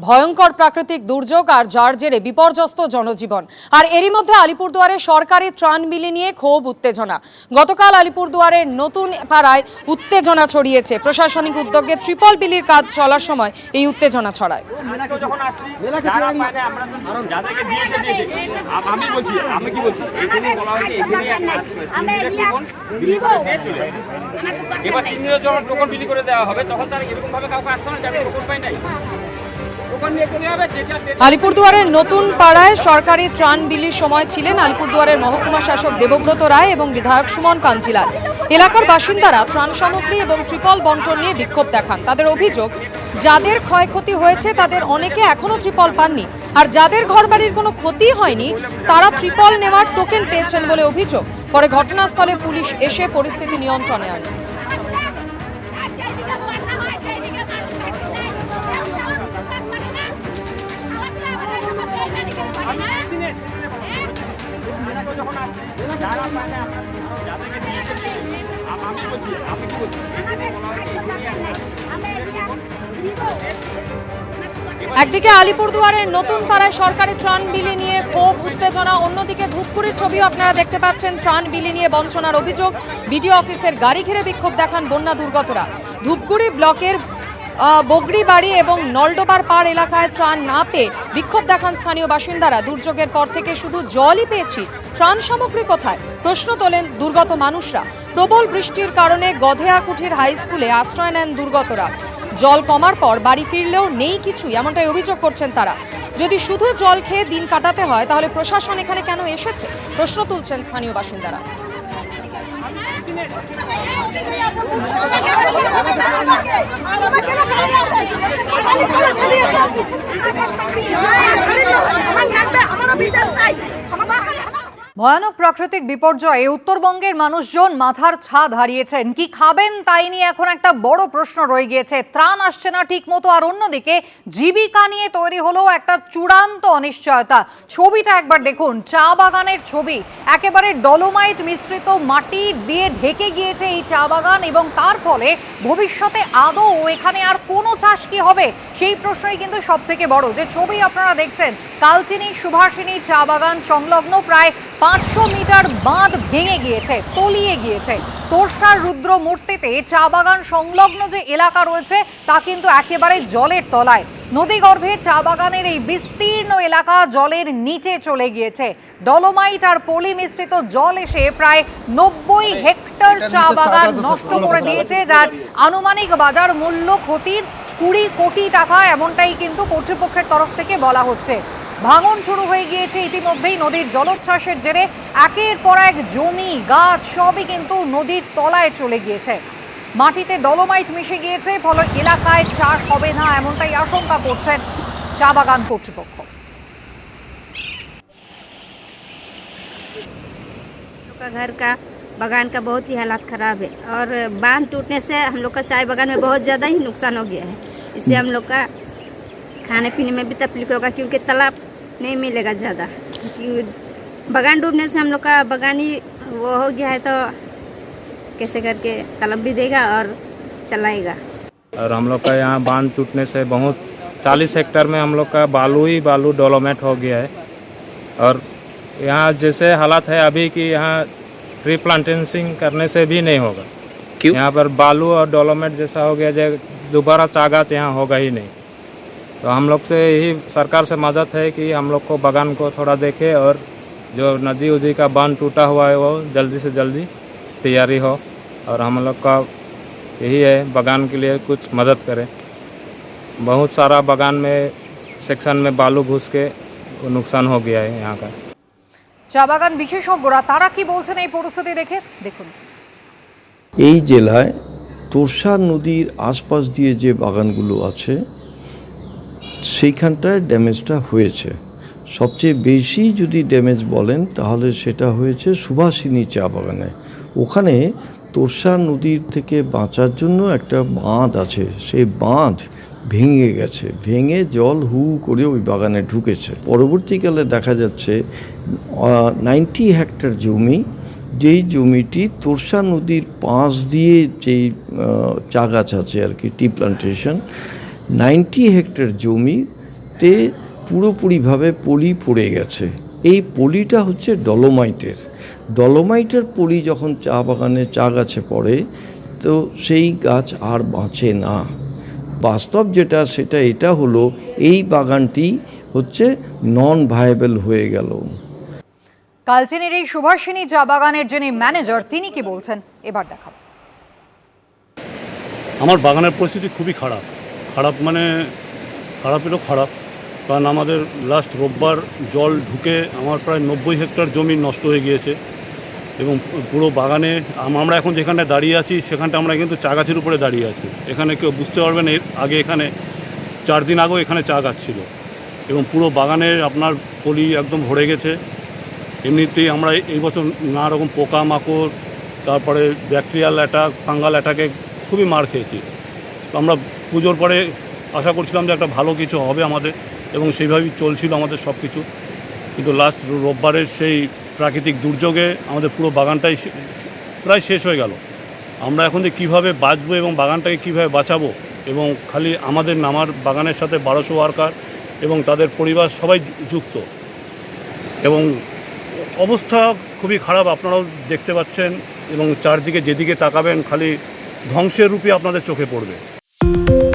ভয়ঙ্কর প্রাকৃতিক দুর্যোগ আর যার জেরে বিপর্যস্ত জনজীবন। আর এরই মধ্যে আলিপুরদুয়ারে সরকারি ত্রাণ বিলি নিয়ে ক্ষোভ উত্তেজনা। গতকাল আলিপুরদুয়ারের নতুন পাড়ায় উত্তেজনা ছড়িয়েছে। প্রশাসনিক উদ্যোগে ট্রিপল বিলির কাজ চলার সময় এই উত্তেজনা ছড়ায়। আম- বলছি আমি কি বলছি? বলা। এবার তিন যখন টোকন বিলি করে দেওয়া হবে তখন তার এরকম ভাবে কাউকে আসতে না যে আমি টোকন পাই নাই। আলিপুরদুয়ারের নতুন পাড়ায় সরকারি ত্রাণ বিলির সময় ছিলেন আলিপুরদুয়ারের মহকুমা শাসক দেবব্রত রায় এবং বিধায়ক সুমন কাঞ্জিলাল। এলাকার বাসিন্দারা ত্রাণ সামগ্রী এবং ট্রিপল বন্টন নিয়ে বিক্ষোভ দেখান। তাদের অভিযোগ, যাদের ক্ষয়ক্ষতি হয়েছে তাদের অনেকে এখনও ট্রিপল পাননি। আর যাদের ঘরবাড়ির কোনো ক্ষতি হয়নি, তারা ট্রিপল নেওয়ার টোকেন পেয়েছেন বলে অভিযোগ। পরে ঘটনাস্থলে পুলিশ এসে পরিস্থিতি নিয়ন্ত্রণে আনে। যখন আসছি যারা পায় না আমরা তো যাদেরকে দিয়েছে আমি বলছি আমি বলছি? একদিকে আলিপুরদুয়ারের নতুন পাড়ায় সরকারি ত্রাণ বিলি নিয়ে ক্ষোভ, উত্তেজনা, অন্যদিকে ধূপগুড়ির ছবিও আপনারা দেখতে পাচ্ছেন, ত্রাণ বিলি নিয়ে বঞ্চনার অভিযোগ। বিডিও অফিসের গাড়ি ঘিরে বিক্ষোভ দেখান বন্যা দুর্গতরা। ধূপগুড়ি ব্লকের আহ, বগরি বাড়ি এবং নলডোবার পাড় এলাকায় ত্রাণ না পেয়ে বিক্ষোভ দেখান স্থানীয় বাসিন্দারা। দুর্যোগের পর থেকে শুধু জলই পেয়েছি। ত্রাণ সামগ্রী কোথায়? প্রশ্ন তোলেন দুর্গত মানুষরা। প্রবল বৃষ্টির কারণে গধেয়া কুঠির হাই স্কুলে আশ্রয় নেন দুর্গতরা। জল কমার পর বাড়ি ফিরলেও নেই কিছুই এমনটাই অভিযোগ করছেন তারা। যদি শুধু জল খেয়ে দিন কাটাতে হয় তাহলে প্রশাসন এখানে কেন এসেছে? প্রশ্ন তুলছেন স্থানীয় বাসিন্দারা। আমরা বিচার চাই। ভয়ানক প্রাকৃতিক বিপর্যয়ে উত্তরবঙ্গের মানুষজন মাথার ছাদ হারিয়েছেন। কি খাবেন তাই নিয়ে এখন একটা বড় প্রশ্ন রয়ে গিয়েছে। ত্রাণ আসছে না ঠিক মতো আর অন্যদিকে জীবিকা নিয়ে তৈরি হলো একটা চূড়ান্ত অনিশ্চয়তা। ছবিটা একবার দেখুন, চা বাগানের ছবি। একেবারে ডলোমাইট মিশ্রিত মাটি দিয়ে ঢেকে গিয়েছে এই চা বাগান এবং তার ফলে ভবিষ্যতে আদৌ এখানে আর কোনো চাষ কি হবে? সেই প্রশ্নই কিন্তু সব থেকে বড়। যে ছবি আপনারা দেখছেন, কালচিনি, সুভাষিনী চা বাগান সংলগ্ন প্রায় পাঁচশো মিটার বাঁধ ভেঙে গিয়েছে তলিয়ে গিয়েছে। তোরসার রুদ্র মূর্তিতে চা বাগান সংলগ্ন যে এলাকা রয়েছে তা কিন্তু একেবারে জলের তলায়। নদীগর্ভে চা বাগানের এই বিস্তীর্ণ এলাকা জলের নিচে চলে গিয়েছে। ডলোমাইট আর পলি মিশ্রিত জল এসে প্রায় নব্বই হেক্টর চা বাগান নষ্ট করে দিয়েছে যার আনুমানিক বাজার মূল্য ক্ষতির কুড়ি কোটি টাকা এমনটাই কিন্তু কর্তৃপক্ষের তরফ থেকে বলা হচ্ছে। ভাঙন শুরু হয়ে গিয়েছে ইতিমধ্যেই নদীর জলোচ্ছ্বাসের জেরে একের পর এক জমি গাছ সবই কিন্তু নদীর তলায় চলে গিয়েছে মাটিতে ডলোমাইট মিশে গিয়েছে ফলে এলাকায় চাষ হবে না এমনটাই আশঙ্কা করছেন চা বাগান কর্তৃপক্ষ लोग का घर का बागान का बहुत ही हालात ख़राब है और बांध टूटने से हम लोग का चाय बागान में बहुत ज़्यादा ही नुकसान हो गया है इससे हम लोग का खाने पीने में भी तकलीफ होगा क्योंकि तालाब नहीं मिलेगा ज़्यादा। क्योंकि बगान डूबने से हम लोग का बागानी वो हो गया है तो कैसे करके तलब भी देगा और चलाएगा। और हम लोग का यहाँ बाँध टूटने से बहुत चालीस हेक्टर में हम लोग का बालू ही बालू डोलोमेट हो गया है। और यहाँ जैसे हालात है अभी कि यहाँ ट्री प्लांटेंसिंग करने से भी नहीं होगा। क्यों? यहाँ पर बालू और डोलोमेट जैसा हो गया जो दोबारा चागात यहाँ होगा ही नहीं। तो हम लोग से यही सरकार से मदद है कि हम लोग को बागान को थोड़ा देखे और जो नदी उदी का बांध टूटा हुआ है वो जल्दी से जल्दी तैयारी हो और हम लोग का यही है बागान के लिए कुछ मदद करें बहुत सारा बागान में सेक्शन में बालू घुस के वो नुकसान हो गया है यहाँ का চা বাগান বিশেষজ্ঞরা তারা কি বলছেন এই পরিস্থিতি দেখে দেখুন এই জেলায় তোরসা নদীর আশপাশ দিয়ে যে বাগানগুলো আছে সেইখানটায় ড্যামেজটা হয়েছে। সবচেয়ে বেশি যদি ড্যামেজ বলেন, তাহলে সেটা হয়েছে সুভাষিনী চা বাগানে। ওখানে তোরসা নদীর থেকে বাঁচার জন্য একটা বাঁধ আছে। সেই বাঁধ ভেঙে গেছে। ভেঙে জল হু করে ওই বাগানে ঢুকেছে। পরবর্তীকালে দেখা যাচ্ছে নাইনটি হেক্টর জমি। যেই জমিটি তোরসা নদীর পাশ দিয়ে যেই চা গাছ আছে আর কি, টি প্লান্টেশন নাইনটি হেক্টর জমিতে পুরোপুরিভাবে পলি পড়ে গেছে। এই পলিটা হচ্ছে ডলোমাইটের। ডলোমাইটের পলি যখন চা বাগানে চা গাছে পড়ে তো সেই গাছ আর বাঁচে না। বাস্তব যেটা সেটা এটা হলো এই বাগানটি হচ্ছে নন ভায়াবেল হয়ে গেল। কালচিনের এই সুভাষিনী চা বাগানের যিনি ম্যানেজার তিনি কি বলছেন? এবার দেখাবো। আমার বাগানের পরিস্থিতি খুবই খারাপ। খারাপ মানে খারাপেরও খারাপ। কারণ আমাদের লাস্ট রোববার জল ঢুকে আমার প্রায় নব্বই হেক্টর জমি নষ্ট হয়ে গিয়েছে এবং পুরো বাগানে আমরা এখন যেখানে দাঁড়িয়ে আছি, সেখানটা আমরা কিন্তু চা গাছের উপরে দাঁড়িয়ে আছি। এখানে কেউ বুঝতে পারবেন এর আগে এখানে চার দিন আগেও এখানে চা গাছ ছিল। এবং পুরো বাগানে আপনার পলি একদম ভরে গেছে। এমনিতেই আমরা এই বছর নানা রকম পোকা মাকড় তারপরে ব্যাকটেরিয়াল অ্যাটাক ফাঙ্গাল অ্যাটাকে খুবই মার খেয়েছি। আমরা পুজোর পরে আশা করছিলাম যে একটা ভালো কিছু হবে আমাদের এবং সেইভাবেই চলছিল আমাদের সব কিছু। কিন্তু লাস্ট রোববারের সেই প্রাকৃতিক দুর্যোগে আমাদের পুরো বাগানটাই প্রায় শেষ হয়ে গেল। আমরা এখন যে কীভাবে বাঁচবো এবং বাগানটাকে কীভাবে বাঁচাবো এবং খালি আমাদের নামার বাগানের সাথে বারোশো ওয়ার্কার এবং তাদের পরিবার সবাই যুক্ত। এবং অবস্থা খুবই খারাপ, আপনারাও দেখতে পাচ্ছেন এবং চারদিকে যেদিকে তাকাবেন খালি ধ্বংসের রূপে আপনাদের চোখে পড়বে। Thank you